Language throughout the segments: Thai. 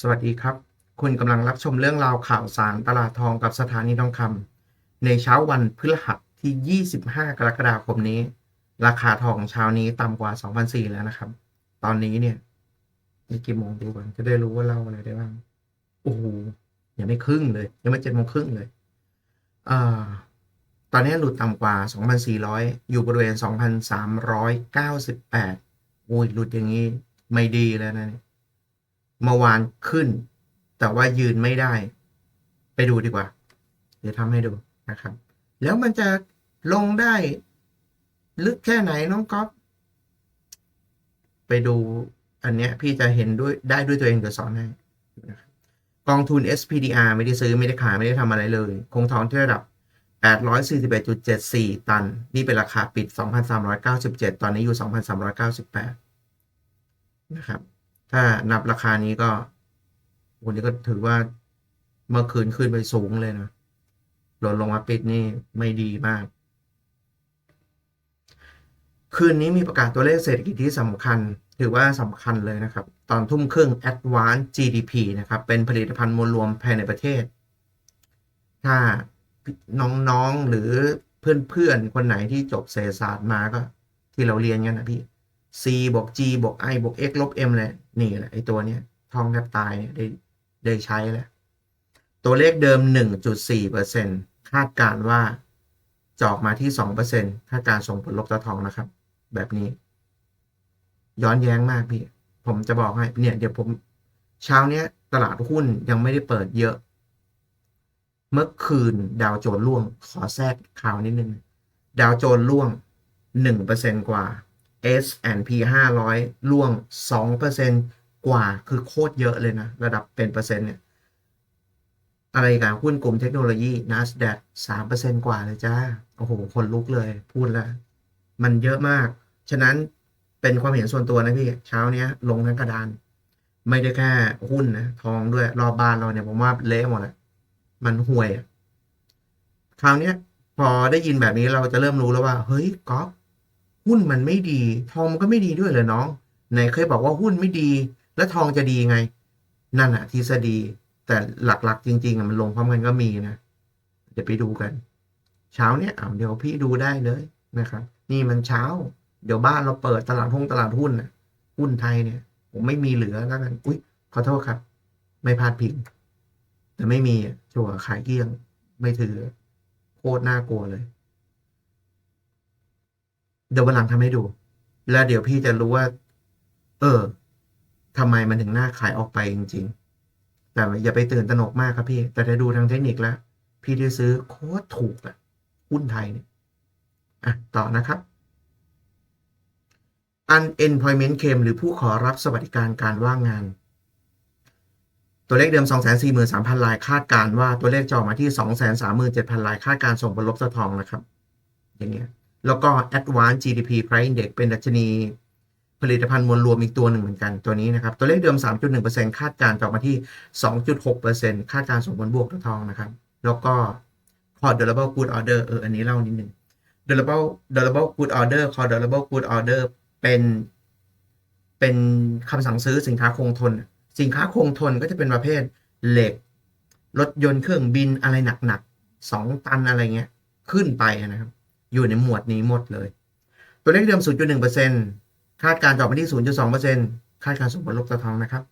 สวัสดีครับ คุณกำลังรับชมเรื่องราวข่าวสารตลาดทองกับสถานีทองคำในเช้าวันพฤหัสที่ 25 กรกฎาคมนี้ ราคาทองเช้านี้ต่ำกว่า2,400แล้วนะครับ ตอนนี้เนี่ยมีกี่โมงดูก่อนจะได้รู้ว่าเล่าอะไรได้บ้าง โอ้โหยังไม่ครึ่งเลย ยังไม่เจ็ดโมงครึ่งเลยอ่าตอนนี้หลุดต่ำกว่า 2,400 อยู่บริเวณ 2,398โอ้ยหลุดอย่างนี้ไม่ดีแล้วนะเนี่ย มื่อวานขึ้น แต่ว่ายืนไม่ได้ ไปดูดีกว่า เดี๋ยวทำให้ดูนะครับ แล้วมันจะลงได้ ลึกแค่ไหนน้องก๊อฟไปดูอันเนี้ยพี่จะเห็นด้วยได้ด้วยตัวเองเดี๋ยวสอนให้นะครับกองทุน SPDR ไม่ได้ซื้อไม่ได้ขายไม่ได้ทำอะไรเลย คงทองที่ระดับ 841.74 ตัน นี่เป็นราคาปิด 2,397 ตอนนี้อยู่ 2,398 นะครับ ถ้านับราคานี้ก็วันนี้ก็ถือว่าเมื่อคืนขึ้นไปสูงเลยนะหล่นลงมาปิดนี่ไม่ดีมาก คืนนี้มีประกาศตัวเลขเศรษฐกิจที่สำคัญ ถือว่าสำคัญเลยนะครับ ตอนทุ่มครึ่ง Advanced GDP นะครับ เป็นผลิตภัณฑ์มวลรวมภายในประเทศ ถ้าน้องๆหรือเพื่อนๆ คนไหนที่จบเศรษฐศาสตร์มาก็ ที่เราเรียนกันนะพี่ c บวก g บวก i บวก x ลบ m เลยนี่แหละไอตัวเนี้ยทองแทบตายเนี่ยได้ได้ใช้แล้ว ตัวเลขเดิม 1.4%คาดการว่าจอกมาที่2%คาการส่งผลลบต่อทองนะครับ แบบนี้ ย้อนแย้งมากพี่ ผมจะบอกให้เนี่ย เดี๋ยวผมเช้าเนี้ยตลาดหุ้นยังไม่ได้เปิดเยอะ เมื่อคืนดาวโจนส์ร่วง ขอแทรกข่าวนิดนึง ดาวโจนส์ร่วง 1%กว่า S&P 500ร่วง 2%กว่าคือโคตรเยอะเลยนะ ระดับเป็นเปอร์เซ็นต์เนี่ย อะไรกันหุ้นกลุ่มเทคโนโลยี NASDAQ 3%กว่าเลยจ้า โอ้โห คนลุกเลย พูดแล้ว มันเยอะมาก ฉะนั้นเป็นความเห็นส่วนตัวนะพี่ เช้าเนี้ยลงทั้งกระดาน ไม่ได้แค่หุ้นนะทองด้วยรอบบ้านเราเนี่ยผมว่าเละหมดเลยมันห่วยคราวเนี้ยพอได้ยินแบบนี้เราจะเริ่มรู้แล้วว่า เฮ้ยก๊อฟ หุ้นมันไม่ดี ทองมันก็ไม่ดีด้วยเลยน้องไหนเคยบอกว่าหุ้นไม่ดี แล้วทองจะดีไง นั่นอะทฤษฎี แต่หลักๆ จริงๆมันลงพร้อมกันก็มีนะเดี๋ยวไปดูกัน เช้าเนี้ยเอาเดี๋ยวพี่ดูได้เลยนะครับ นี่มันเช้า เดี๋ยวบ้านเราเปิดตลาดหุ้นตลาดหุ้นนะหุ้นไทยเนี่ย ผมไม่มีเหลือแล้วกันอุ้ยขอโทษครับ ไม่พลาดพิงแต่ไม่มีชัวร์ขายเกลี้ยง ไม่ถือโคตรน่ากลัวเลย เดี๋ยววันหลังทำให้ดู แล้วเดี๋ยวพี่จะรู้ว่า เออทำไมมันถึงหน่าขายออกไปจริง ๆ แต่อย่าไปตื่นตระหนกมากครับพี่ แต่ถ้าดูทางเทคนิคแล้ว พี่ได้ซื้อโคตรถูกอะหุ้นไทยเนี่ยอะต่อนะครับ unemployment claim หรือผู้ขอรับสวัสดิการการว่างงาน ตัวเลขเดิม 243,000 รายคาดการว่าตัวเลขจะออกมาที่ 237,000 รายคาดการส่งผลลบสะทองนะครับ อย่างเงี้ย แล้วก็ Advanced GDP Price Index เป็นดัชนีผลิตภัณฑ์มวลรวมอีกตัวหนึ่งเหมือนกันตัวนี้นะครับ ตัวเลขเดิม 3.1%คาดการจะออกมาที่ 2.6%คาดการณ์ส่งผลบวกต่อทองนะครับ แล้วก็ Core Durable Good Order เอออันนี้เล่านิดหนึ่ง Durable Durable Good Order Core Durable Good Order เป็น เป็นคำสั่งซื้อสินค้าคงทน สินค้าคงทนก็จะเป็นประเภทเหล็กรถยนต์เครื่องบินอะไรหนักๆสองตันอะไรเงี้ยขึ้นไปนะครับ อยู่ในหมวดนี้หมดเลย ตัวเลขเดิม 0.1%คาดการจะออกมาที่ 0.2%คาดการส่งผลลบต่อทองนะครับ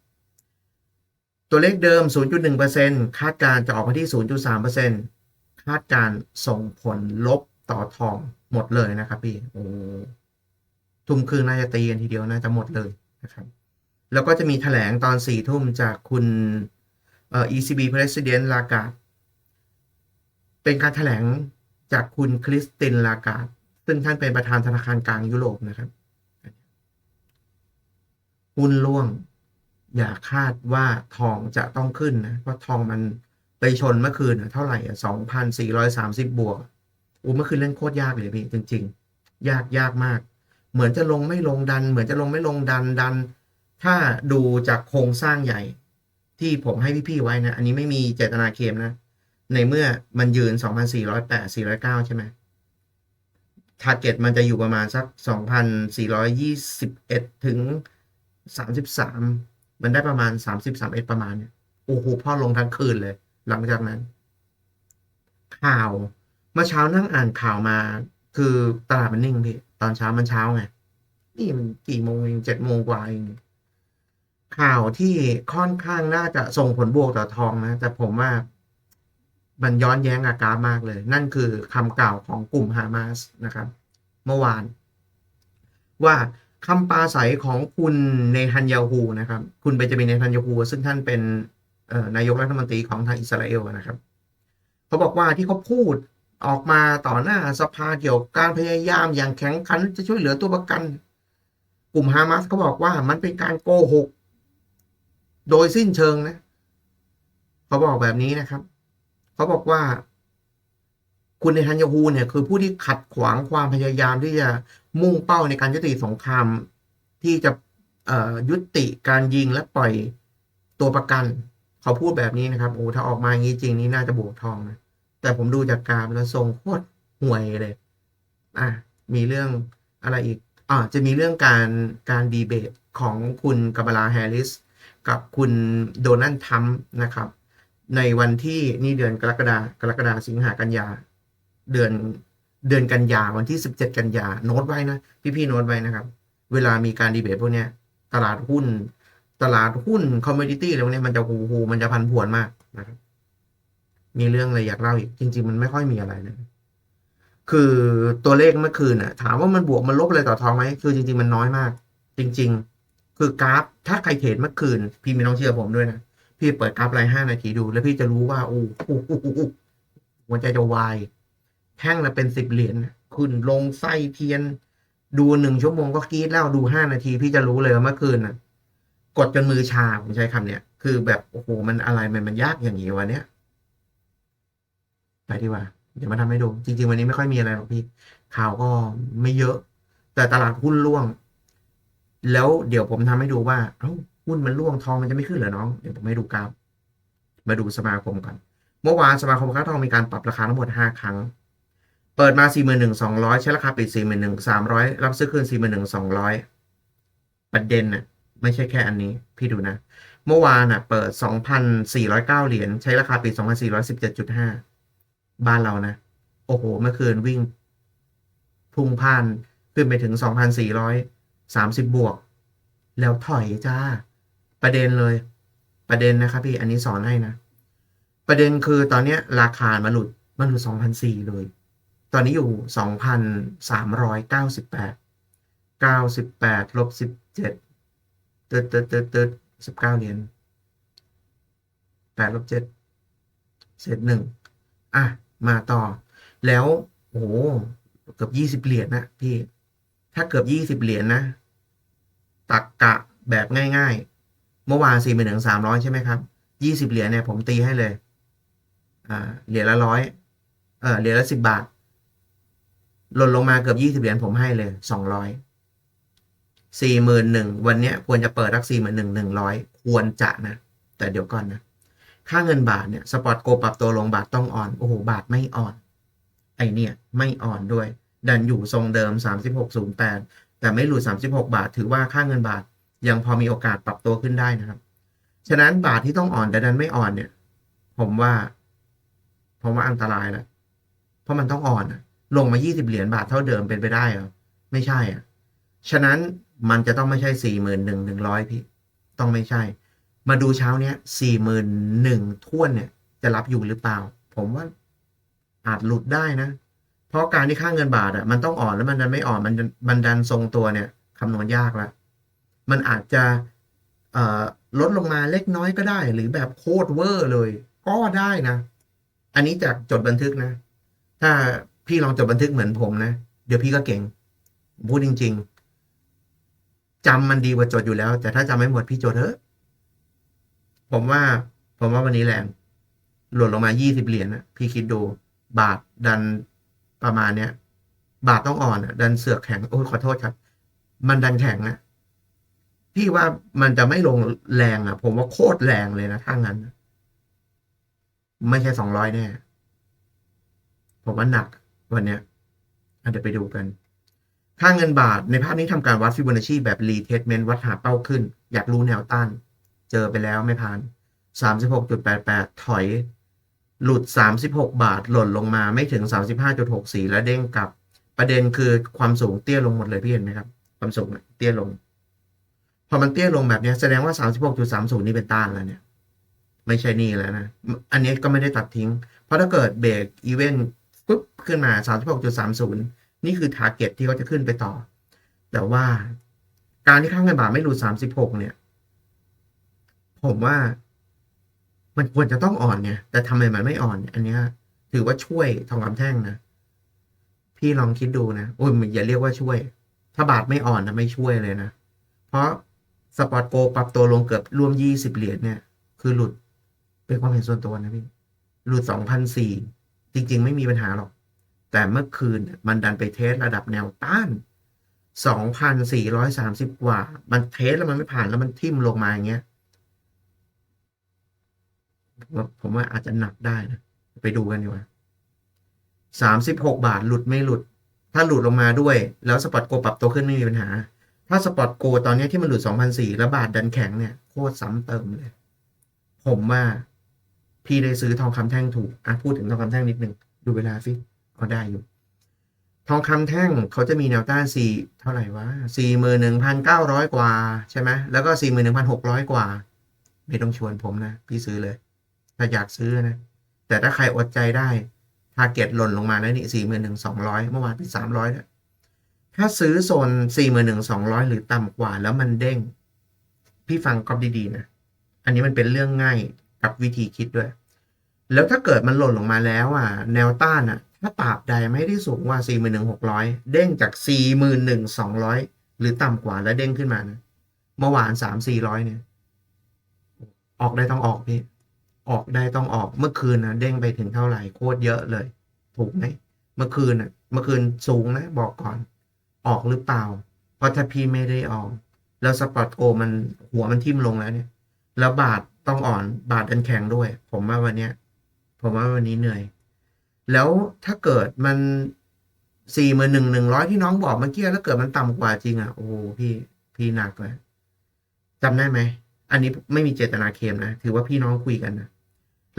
ตัวเลขเดิม 0.1%คาดการจะออกมาที่ 0.3%คาดการส่งผลลบต่อทองหมดเลยนะครับพี่โอ้ทุ่มครึ่งน่าจะตีกันทีเดียวน่าจะหมดเลยนะครับ แล้วก็จะมีแถลงตอนสี่ทุ่มจากคุณเอ่อ ECB President ลากาเป็นการแถลง จากคุณคริสตินลากาดซึ่งท่านเป็นประธานธนาคารกลางยุโรปนะครับหุ้นร่วง อย่าคาดว่าทองจะต้องขึ้นนะเพราะทองมันไปชนเมื่อคืนเท่าไหร่อะสองพันสี่ร้อยสามสิบบวกอู้เมื่อคืนเล่นโคตรยากเลยพี่จริง ๆ ยากยากมาก เหมือนจะลงไม่ลงดัน เหมือนจะลงไม่ลงดันดัน ถ้าดูจากโครงสร้างใหญ่ ที่ผมให้พี่ๆไว้นะ อันนี้ไม่มีเจตนาเคมนะ ในเมื่อมันยืน 2,408 409 ใช่ไหมทาร์เก็ตมันจะอยู่ประมาณสัก 2,421 ถึง 33 มันได้ประมาณสามสิบสามเอ็ดประมาณเนี่ยโอ้โหพ่อลงทั้งคืนเลย หลังจากนั้น ข่าวเมื่อเช้านั่งอ่านข่าวมา คือตลาดมันนิ่งพี่ ตอนเช้ามันเช้าไง นี่มันกี่โมงเองเจ็ดโมงกว่าเองข่าวที่ค่อนข้างน่าจะส่งผลบวกต่อทองนะ แต่ผมว่า มันย้อนแย้งอากาศมากเลย นั่นคือคำกล่าวของกลุ่มฮามาสนะครับ เมื่อวาน ว่าคำปราศัยของคุณเนทันยาฮูนะครับ คุณเบนจามินเนทันยาฮูซึ่งท่านเป็นนายกรัฐมนตรีของทางอิสราเอลนะครับเขาบอกว่าที่เขาพูดออกมาต่อหน้าสภาเกี่ยวกับการพยายามอย่างแข็งขันจะช่วยเหลือตัวประกัน กลุ่มฮามาสเขาบอกว่ามันเป็นการโกหก โดยสิ้นเชิงนะเขาบอกแบบนี้นะครับ เขาบอกว่า คุณเนทันยาฮูเนี่ย คือผู้ที่ขัดขวางความพยายามที่จะมุ่งเป้าในการยุติสงคราม ที่จะยุติการยิงและปล่อยตัวประกัน เขาพูดแบบนี้นะครับโอ้ถ้าออกมาอย่างนี้จริงนี่น่าจะบวกทองนะแต่ผมดูจากการแล้วทรงโคตรห่วยเลย อะมีเรื่องอะไรอีกอ่าจะมีเรื่องการการดีเบตของคุณกัมบลาแฮร์ริส กับคุณโดนัลด์ทรัมป์นะครับ ในวันที่นี่เดือนกรกฎากรกฎาสิงหากันยา เดือนเดือนกันยาวันที่17กันยาโน้ตไว้นะ พี่ๆโน้ตไว้นะครับ เวลามีการดีเบตพวกเนี้ย ตลาดหุ้น ตลาดหุ้นคอมมูนิตี้อะไรพวกนี้มันจะหูหูมันจะพันผวนมากนะครับ มีเรื่องอะไรอยากเล่าอีก จริง ๆ มันไม่ค่อยมีอะไรนะคือตัวเลขเมื่อคืนน่ะ ถามว่ามันบวกมันลบอะไรต่อทองไหมคือจริง ๆ มันน้อยมาก จริง ๆ คือกราฟถ้าใครเทรดเมื่อคืน พี่ม่ต้องเชื่อผมด้วยนะ พี่เปิดกราฟรายห้านาทีดู แล้วพี่จะรู้ว่า โอ้โหหัวใจจะวาย แท่งละเป็นสิบเหรียญขึ้นลงไส้เทียน ดูหนึ่งชั่วโมงก็กรีดแล้วดูห้านาที พี่จะรู้เลยว่าเมื่อคืนน่ะ กดจนมือชาผมใช้คำเนี้ยคือแบบโอ้โหมันอะไรมันมันยากอย่างนี้วะเนี้ยไปดีกว่าเดี๋ยวมาทำให้ดู จริง ๆ วันนี้ไม่ค่อยมีอะไรหรอกพี่ข่าวก็ไม่เยอะ แต่ตลาดหุ้นร่วง แล้วเดี๋ยวผมทำให้ดูว่า เอ้า หุ้นมันร่วงทองมันจะไม่ขึ้นเหรอน้องเดี๋ยวผมให้ดูกราฟมาดูสมาคมก่อนเมื่อวานสมาคมค้าทองมีการปรับราคาทั้งหมด 5 ครั้ง เปิดมา 41,200 ใช้ราคาปิด 41,300 รับซื้อคืน 41,200 ประเด็นน่ะไม่ใช่แค่อันนี้ พี่ดูนะ เมื่อวานน่ะ เปิด 2,409 เหรียญใช้ราคาปิด 2,417.5 บ้านเรานะ โอ้โห เมื่อคืนวิ่ง พุ่งพ่านขึ้นไปถึง 2,430 บวก แล้วถอยจ้า ประเด็นเลย ประเด็นนะครับพี่อันนี้สอนให้นะ ประเด็นคือตอนเนี้ย ราคามาหลุดมันหลุด2,400เลย ตอนนี้อยู่2,398 98ลบ17ตึ๊ดเตึ๊ดตึ๊ดตึ๊ด19เก้าเหรียญ8ลบ7เศษหนึ่งอะ มาต่อ แล้วโอ้โหเกือบ20เหรียญนะพี่ ถ้าเกือบ20เหรียญนะ ตักกะแบบง่าย ๆ เมื่อวานสี่หมื่นถึงสามร้อยใช่ไหมครับยี่สิบเหรียญเนี่ยผมตีให้เลย อ่า เหรียญละร้อยเออเหรียญละสิบบาทหล่นลงมาเกือบยี่สิบเหรียญผมให้เลยสองร้อยสี่หมื่นหนึ่งวันนี้ควรจะเปิดรักสี่หมื่นหนึ่งหนึ่งร้อยควรจะนะ แต่เดี๋ยวก่อนนะ ค่าเงินบาทเนี่ยสปอตโกปรับตัวลงบาทต้องอ่อน โอ้โห บาทไม่อ่อน ไอเนี่ย ไม่อ่อนด้วย ดันอยู่ทรงเดิมสามสิบหกศูนย์แปดแต่ไม่หลุด36บาท ถือว่าค่าเงินบาท ยังพอมีโอกาสปรับตัวขึ้นได้นะครับ ฉะนั้นบาทที่ต้องอ่อนแต่ดันไม่อ่อนเนี่ย ผมว่าผมว่าอันตรายแล้วเพราะมันต้องอ่อนลงมา 20 เหรียญบาทเท่าเดิมเป็นไปได้เหรอไม่ใช่อะ ฉะนั้นมันจะต้องไม่ใช่ 41,100 พี่ ต้องไม่ใช่ มาดูเช้าเนี้ย41,000ท้วนเนี่ย จะรับอยู่หรือเปล่า ผมว่าอาจหลุดได้นะ เพราะการที่ค่าเงินบาทอะมันต้องอ่อนแล้วมันดันไม่อ่อนมันมันดันทรงตัวเนี่ยคำนวณยากและ มันอาจจะลดลงมาเล็กน้อยก็ได้ หรือแบบโคตรเวอร์เลย ก็ได้นะ อันนี้จากจดบันทึกนะ ถ้าพี่ลองจดบันทึกเหมือนผมนะ เดี๋ยวพี่ก็เก่ง พูดจริง ๆจำมันดีกว่าจดอยู่แล้ว แต่ถ้าจำไม่หมดพี่จดเถอะผมว่า ผมว่าวันนี้แรงหล่นลงมา20เหรียญนะพี่คิดดู บาทดันประมาณเนี้ย บาทต้องอ่อนอะ ดันเสือกแข็ง โอ้ยขอโทษครับ มันดันแข็งอะ พี่ว่ามันจะไม่ลงแรงอะ ผมว่าโคตรแรงเลยนะถ้างั้น ไม่ใช่สองร้อยแน่ ผมว่าหนักวันเนี้ยอะเดี๋ยวไปดูกัน ค่าเงินบาทในภาพนี้ทำการวัดฟิโบนัชชีแบบรีเทสเมนต์วัดหาเป้าขึ้น อยากรู้แนวต้าน เจอไปแล้วไม่ผ่าน 36.88 ถอย หลุด 36 บาทหล่นลงมาไม่ถึง 35.64 แล้วเด้งกลับ ประเด็นคือความสูงเตี้ยลงหมดเลยพี่เห็นไหมครับ ความสูงเตี้ยลง พอมันเตี้ยลงแบบนี้แสดงว่า 36.30 นี่เป็นต้านแล้วเนี่ย ไม่ใช่นี่แล้วนะ อันนี้ก็ไม่ได้ตัดทิ้ง เพราะถ้าเกิดเบรกอีเวนต์ปุ๊บขึ้นมา 36.30 นี่คือ t a r g e t ที่เขาจะขึ้นไปต่อ แต่ว่าการที่ข้างเงินบาทไม่หลุด 36 เนี่ย ผมว่ามันควรจะต้องอ่อนเนี่ยแต่ทำไมมันไม่อ่อน อันนี้ถือว่าช่วยทองคำแท่งนะ พี่ลองคิดดูนะ โอ้ยมันอย่าเรียกว่าช่วย ถ้าบาทไม่อ่อนนะไม่ช่วยเลยนะ เพราะ สปอร์ตโกปรับตัวลงเกือบรวม20เหรียญเนี่ย คือหลุดเป็นความเห็นส่วนตัวนะพี่ หลุด2,004จริง ๆ ไม่มีปัญหาหรอก แต่เมื่อคืนมันดันไปเทสระดับแนวต้าน2,430กว่า มันเทสแล้วมันไม่ผ่านแล้วมันทิ่มลงมาอย่างเงี้ยผมว่าอาจจะหนักได้นะ ไปดูกันดีกว่า36บหกบาทหลุดไม่หลุด ถ้าหลุดลงมาด้วย แล้วสปอตโกปรับตัวขึ้นไม่มีปัญหา ถ้าสปอร์ตโกตอนนี้ที่มันหลุด 2,004 แล้วบาทดันแข็งเนี่ยโคตรซ้ำเติมเลย ผมว่าพี่ได้ซื้อทองคำแท่งถูก อะพูดถึงทองคำแท่งนิดนึง ดูเวลาสิเอาได้อยู่ ทองคำแท่งเขาจะมีแนวต้านสี่เท่าไหร่วะสี่หมื่นหนึ่งพันเก้าร้อยกว่าใช่ไหมแล้วก็สี่หมื่นหนึ่งพันหกร้อยกว่า ไม่ต้องชวนผมนะ พี่ซื้อเลย ถ้าอยากซื้อนะ แต่ถ้าใครอดใจได้ทาร์เก็ตหล่นลงมาแล้วนี่สี่หมื่นหนึ่งสองร้อยเมื่อวานเป็นสามร้อยแล้ว ถ้าซื้อโซนสี่หมื่นหนึ่งสองร้อยหรือต่ำกว่าแล้วมันเด้ง พี่ฟังกอปดีๆนะ อันนี้มันเป็นเรื่องง่ายกับวิธีคิดด้วย แล้วถ้าเกิดมันหล่นลงมาแล้วอะ แนวต้านอะ ถ้าตราบใดไม่ได้สูงกว่า41,600เด้งจาก41,200หนึ่งสองร้อยหรือต่ำกว่าแล้วเด้งขึ้นมานะเมื่อวาน3-400เนี่ย ออกได้ต้องออกพี่ออกได้ต้องออกเมื่อคืนนะเด้งไปถึงเท่าไหร่โคตรเยอะเลย ถูกไหมเมื่อคืนอะ เมื่อคืนสูงนะ บอกก่อน ออกหรือเปล่า เพราะถ้าพี่ไม่ได้ออก แล้วสปอร์ตโกมันหัวมันทิ่มลงแล้วเนี่ย แล้วบาทต้องอ่อนบาทดันแข็งด้วย ผมว่าวันเนี้ย ผมว่าวันนี้เหนื่อย แล้วถ้าเกิดมันสี่หมื่นหนึ่งหนึ่งร้อยที่น้องบอกเมื่อกี้แล้วเกิดมันต่ำกว่าจริงอะโอ้พี่พี่หนักเลยจำได้ไหม อันนี้ไม่มีเจตนาเคมนะ ถือว่าพี่น้องคุยกันนะ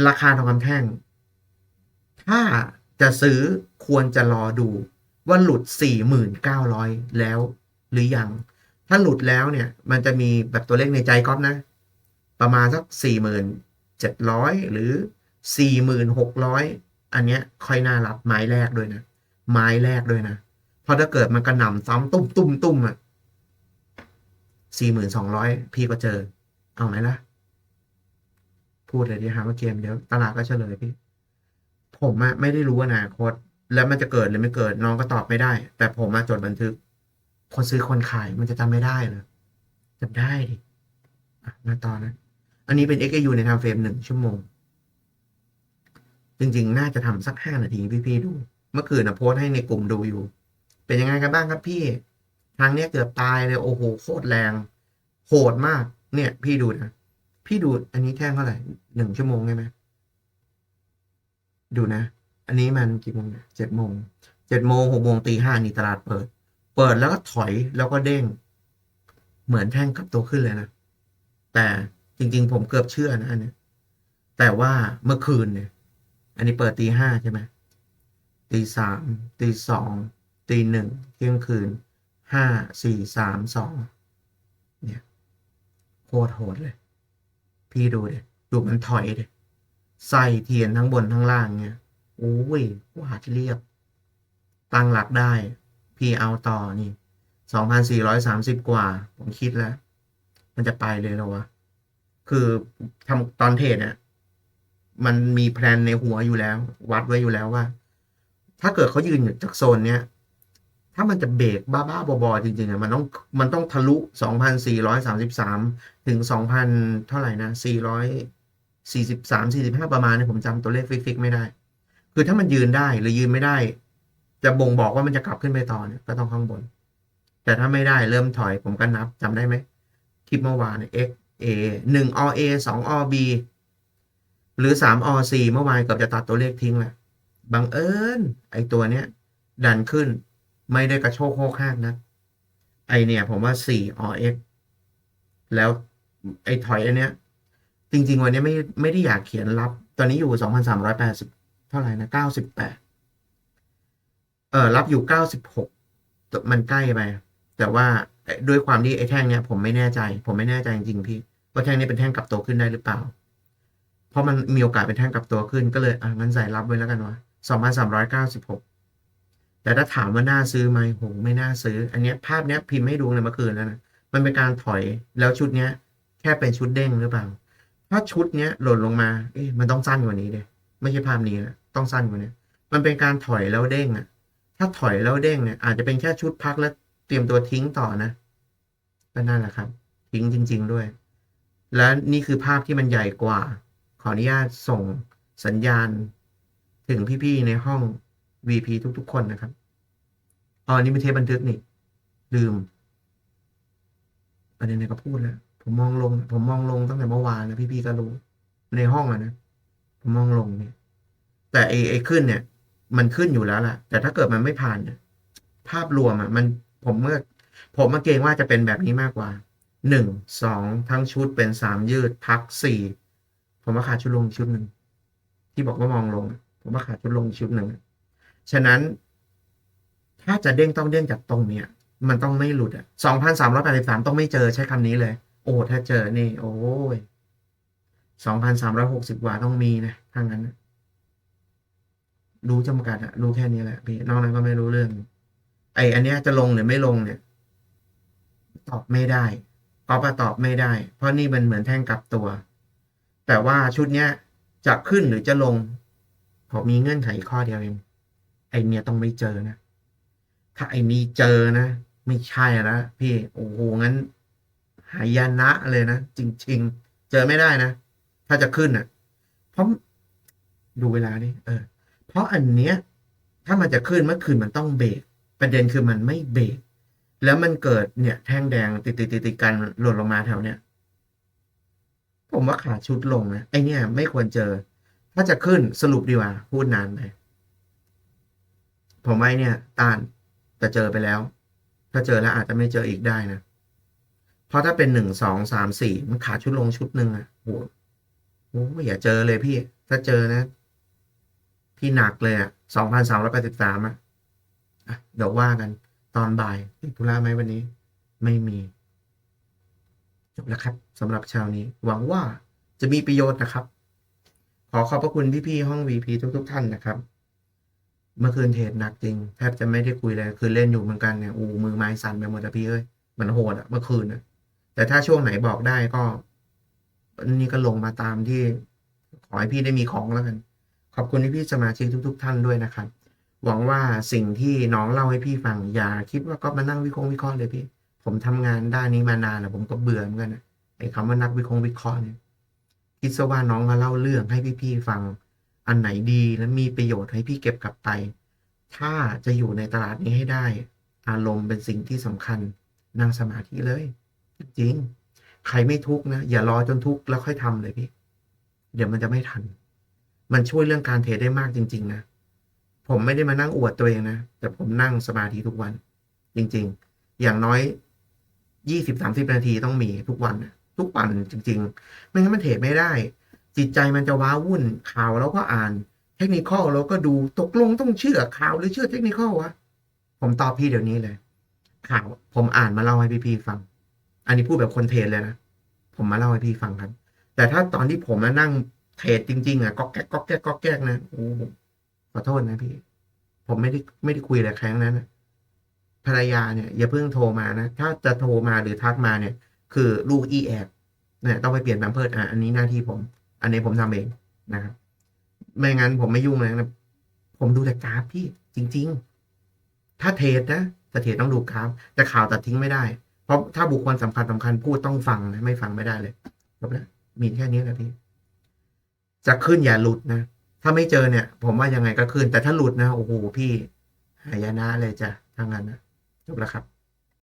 ราคาทองคำแท่ง ถ้าจะซื้อควรจะรอดู ว่าหลุดสี่หมื่นเก้าร้อยแล้วหรือยัง ถ้าหลุดแล้วเนี่ย มันจะมีแบบตัวเลขในใจก๊อฟนะ ประมาณสักสี่หมื่นเจ็ดร้อยหรือสี่หมื่นหกร้อยอันเนี้ยค่อยน่ารับไม้แรกด้วยนะ ไม้แรกด้วยนะ เพราะถ้าเกิดมันกระหน่ำซ้ำตุ้มตุ้มตุ้มอะสี่หมื่นสองร้อยพี่ก็เจอ เอาไหมล่ะ พูดเลยดีฮะว่าเกมเดี๋ยว ตลาดก็เฉลยพี่ ผมอะไม่ได้รู้อนาคต แล้วมันจะเกิดหรือไม่เกิดน้องก็ตอบไม่ได้ แต่ผมมาจดบันทึก คนซื้อคนขายมันจะจำไม่ได้เหรอจำได้ดิมาต่อนะ อันนี้เป็น XAU ในไทม์เฟรมหนึ่งชั่วโมง จริงๆ น่าจะทำสักห้านาทีพี่ๆดู เมื่อคืนนะโพสให้ในกลุ่มดูอยู่ เป็นยังไงกันบ้างครับพี่ ทางเนี้ยเกือบตายเลย โอ้โห โคตรแรง โหดมาก เนี่ย พี่ดูนะ พี่ดูอันนี้แท่งเท่าไหร่หนึ่งชั่วโมงใช่ไหมดูนะ อันนี้มันกี่โมงเจ็ดโมงเจ็ดโมงหกโมงตีห้านี่ตลาดเปิด เปิดแล้วก็ถอยแล้วก็เด้ง เหมือนแท่งกลับตัวขึ้นเลยนะ แต่จริง ๆ ผมเกือบเชื่อนะอันนี้แต่ว่าเมื่อคืนเนี่ย อันนี้เปิดตีห้าใช่ไหมตีสามตีสองตีหนึ่งเที่ยงคืนห้าสี่สามสองเนี่ยโคตรโหดเลย พี่ดูเดยดูมันถอยเดยใส่เทียนทั้งบนทั้งล่างเนี่ย อ้ยวาดเรียบ ตั้งหลักได้ พี่เอาต่อนี่สองพันสี่ร้อยสามสิบกว่า ผมคิดแล้ว มันจะไปเลยแล้ววะ คือทำตอนเทรดเนี่ยมันมีแพลนในหัวอยู่แล้ว วัดไว้อยู่แล้วว่า ถ้าเกิดเขายืนอยู่จากโซนเนี้ยถ้ามันจะเบรกบ้าๆบอๆจริงๆอะมันต้องมันต้องทะลุ 2,433 ถึง 2,000 เท่าไหร่นะ 443 45 ประมาณเนี่ยผมจำตัวเลขฟิกๆ ไม่ได้ คือถ้ามันยืนได้หรือยืนไม่ได้ จะบ่งบอกว่ามันจะกลับขึ้นไปต่อเนี่ยก็ต้องข้างบน แต่ถ้าไม่ได้เริ่มถอยผมก็นับจำได้ไหมคลิปเมื่อวานเนี่ย x a 1 o a 2 o b หรือสามอสี่เมื่อวานเกือบจะตัดตัวเลขทิ้งแหละบังเอิญไอตัวเนี้ย ดันขึ้นไม่ได้กระโชกโคกห้างนะไอเนี่ย ผมว่าสี่อเอแล้วไอถอยอันเนี้ย จริง ๆ วันนี้ไม่ไม่ได้อยากเขียนรับ ตอนนี้อยู่สองพันสามร้อยแปดสิบ ท่าไหร่นะเก้าสิบแปดเออรับอยู่เก้าสิบหกมันใกล้ไป แต่ว่าด้วยความที่ไอ้แท่งเนี้ยผมไม่แน่ใจ ผมไม่แน่ใจจริงๆพี่ว่าแท่งนี้เป็นแท่งกลับตัวขึ้นได้หรือเปล่า เพราะมันมีโอกาสเป็นแท่งกลับตัวขึ้นก็เลยอะงั้นใส่รับไว้แล้วกันวะสองพันสามร้อยเก้าสิบหกแต่ถ้าถามว่าน่าซื้อไหมโหไม่น่าซื้อ อันเนี้ยภาพเนี้ยพิมพ์ให้ดูในเมื่อคืนแล้วนะมันเป็นการถอยแล้วชุดเนี้ย แค่เป็นชุดเด้งหรือเปล่า ถ้าชุดเนี้ยหล่นลงมา เอ๊ะมันต้องสั้นกว่านี้เดยไม่ใช่ภาพนี้นะ ต้องสั้นกว่านี้มันเป็นการถอยแล้วเด้งอะถ้าถอยแล้วเด้งเนี่ยอาจจะเป็นแค่ชุดพักแล้วเตรียมตัวทิ้งต่อนะก็นั่นแหละครับ ทิ้งจริง ๆด้วย และนี่คือภาพที่มันใหญ่กว่า ขออนุญาตส่งสัญญาณ ถึงพี่ๆในห้อง VP ทุกๆ คนนะครับอ๋ออันนี่เป็นเทปบันทึกนี่ ลืมประเด็นไหนก็พูดแล้วผมมองลง ผมมองลงตั้งแต่เมื่อวานนะพี่ๆก็รู้ในห้องอะนะผมมองลงเนี่ย แต่ไอ้ไอ้ขึ้นเนี่ย มันขึ้นอยู่แล้วล่ะ แต่ถ้าเกิดมันไม่ผ่านเนี่ยภาพรวมอะมันผมเมื่อ ผมมาเกรงว่าจะเป็นแบบนี้มากกว่าหนึ่งสองทั้งชุดเป็นสามยืดพักสี่ผมว่าขาดชุดลงชุดหนึ่งที่บอกว่ามองลง ผมว่าขาดชุดลงชุดหนึ่งฉะนั้น ถ้าจะเด้งต้องเด้งจากตรงเนี้ยมันต้องไม่หลุดอะสองพันสามร้อยแปดสิบสามต้องไม่เจอใช้คำนี้เลย โอ้ถ้าเจอนี่ โอ้ยสองพันสามร้อยหกสิบกว่าต้องมีนะถ้างั้นนะ รู้จำกัดอะรู้แค่นี้แหละพี่นอกนั้นก็ไม่รู้เรื่อง ไออันเนี้ยจะลงหรือไม่ลงเนี่ย ตอบไม่ได้กอปตอบไม่ได้ เพราะนี่มันเหมือนแท่งกลับตัว แต่ว่าชุดเนี้ยจะขึ้นหรือจะลงผมมีเงื่อนไขข้อเดียวเองไอเนี้ยต้องไม่เจอนะถ้าไอ้นี้เจอนะไม่ใช่แล้วพี่โอ้โหงั้น หายนะเลยนะจริง ๆ เจอไม่ได้นะถ้าจะขึ้นอะเพราะดูเวลาดิเออ เพราะอันเนี้ยถ้ามันจะขึ้นเมื่อคืนมันต้องเบรกประเด็นคือมันไม่เบรกแล้วมันเกิดเนี่ย แท่งแดงติดติดติดติดกันหล่นลงมาแถวเนี้ยผมว่าขาดชุดลงนะไอเนี่ย ไม่ควรเจอ ถ้าจะขึ้นสรุปดีกว่า พูดนานไปผมว่าไอเนี่ยต้านแต่เจอไปแล้ว ถ้าเจอแล้วอาจจะไม่เจออีกได้นะเพราะถ้าเป็นหนึ่งสองสามสี่มันขาดชุดลงชุดหนึ่งอะโหโอ้อย่าเจอเลยพี่ ถ้าเจอนะ พี่หนักเลยอะสองพันสามร้อยแปดสิบสามอะอะเดี๋ยวว่ากัน ตอนบ่ายติดธุระไหมวันนี้ ไม่มี จบแล้วครับสำหรับเช้านี้ หวังว่าจะมีประโยชน์นะครับ ขอขอบพระคุณพี่ๆห้อง VP ทุกๆ ท่านนะครับ เมื่อคืนเทรดหนักจริง แทบจะไม่ได้คุยเลยคือเล่นอยู่เหมือนกันเนี่ยอูมือไม้สั่นไปหมดอะพี่เอ้ยมันโหดอะเมื่อคืนอะแต่ถ้าช่วงไหนบอกได้ก็นี่ก็ลงมาตามที่ ขอให้พี่ได้มีของแล้วกัน ขอบคุณที่พี่สมาชิกทุก ๆ ท่านด้วยนะครับ หวังว่าสิ่งที่น้องเล่าให้พี่ฟัง อย่าคิดว่าก็มานั่งวิเคราะห์วิเคราะห์เลยพี่ ผมทำงานด้านนี้มานานแล้วผมก็เบื่อเหมือนกันนะไอ้คำว่านักวิเคราะห์วิเคราะห์เนี่ยคิดซะว่าน้องมาเล่าเรื่องให้พี่ๆฟัง อันไหนดีและมีประโยชน์ให้พี่เก็บกลับไป ถ้าจะอยู่ในตลาดนี้ให้ได้ อารมณ์เป็นสิ่งที่สำคัญนั่งสมาธิเลย จริงๆใครไม่ทุกข์นะอย่ารอจนทุกข์แล้วค่อยทำเลยพี่ เดี๋ยวมันจะไม่ทัน มันช่วยเรื่องการเทรดได้มากจริง ๆ นะ ผมไม่ได้มานั่งอวดตัวเองนะ แต่ผมนั่งสมาธิทุกวัน จริง ๆ อย่างน้อยยี่สิบสามสิบนาทีต้องมีทุกวัน ทุกวันจริง ๆ ไม่งั้นมันเทรดไม่ได้ จิตใจมันจะว้าวุ่นข่าวเราก็อ่าน เทคนิคเราก็ดูตกลงต้องเชื่อข่าวหรือเชื่อเทคนิควะผมตอบพี่เดี๋ยวนี้เลย ข่าวผมอ่านมาเล่าให้พี่ๆฟัง อันนี้พูดแบบคนเทรดเลยนะผมมาเล่าให้พี่ฟังครับ แต่ถ้าตอนที่ผมนั่ง เทรดจริง ๆ อะก็แก๊กก็แก๊กก็แก๊กนะโอ้ขอโทษนะพี่ ผมไม่ได้ไม่ได้คุยอะไรครั้งนั้นนะภรรยาเนี่ย อย่าเพิ่งโทรมานะ ถ้าจะโทรมาหรือทักมาเนี่ย คือลูกอีแอบเนี่ยต้องไปเปลี่ยนแบมเพิร์ดอะอันนี้หน้าที่ผม อันนี้ผมทำเองนะครับไม่งั้นผมไม่ยุ่งเลยนะผมดูแต่กราฟพี่จริง ๆ ถ้าเทรดนะแต่เทรดต้องดูกราฟแต่ข่าวตัดทิ้งไม่ได้ เพราะถ้าบุคคลสำคัญสำคัญพูดต้องฟังนะไม่ฟังไม่ได้เลยจบแล้วมีแค่นี้แหละพี่ จะขึ้นอย่าหลุดนะ ถ้าไม่เจอเนี่ย ผมว่ายังไงก็ขึ้น แต่ถ้าหลุดนะ โอ้โหพี่ หายนะเลยจ้ะทางนั้นนะ จบแล้วครับ